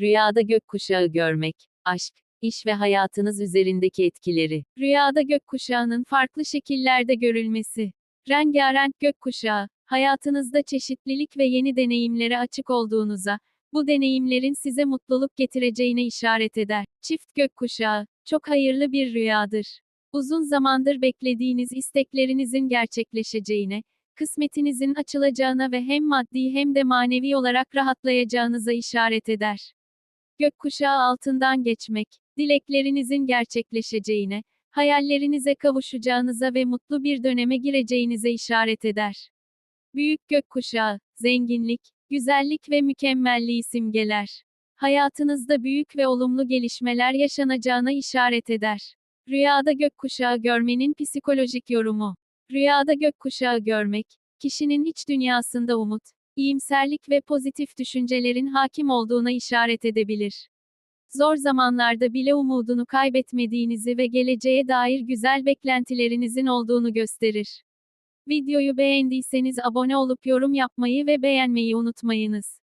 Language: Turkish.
Rüyada gökkuşağı görmek, aşk, iş ve hayatınız üzerindeki etkileri. Rüyada gökkuşağının farklı şekillerde görülmesi. Rengarenk gökkuşağı, hayatınızda çeşitlilik ve yeni deneyimlere açık olduğunuza, bu deneyimlerin size mutluluk getireceğine işaret eder. Çift gökkuşağı, çok hayırlı bir rüyadır. Uzun zamandır beklediğiniz isteklerinizin gerçekleşeceğine, kısmetinizin açılacağına ve hem maddi hem de manevi olarak rahatlayacağınıza işaret eder. Gökkuşağı altından geçmek, dileklerinizin gerçekleşeceğine, hayallerinize kavuşacağınıza ve mutlu bir döneme gireceğinize işaret eder. Büyük gökkuşağı, zenginlik, güzellik ve mükemmelliği simgeler. Hayatınızda büyük ve olumlu gelişmeler yaşanacağına işaret eder. Rüyada gökkuşağı görmenin psikolojik yorumu. Rüyada gökkuşağı görmek, kişinin iç dünyasında umut, iyimserlik ve pozitif düşüncelerin hakim olduğuna işaret edebilir. Zor zamanlarda bile umudunu kaybetmediğinizi ve geleceğe dair güzel beklentilerinizin olduğunu gösterir. Videoyu beğendiyseniz abone olup yorum yapmayı ve beğenmeyi unutmayınız.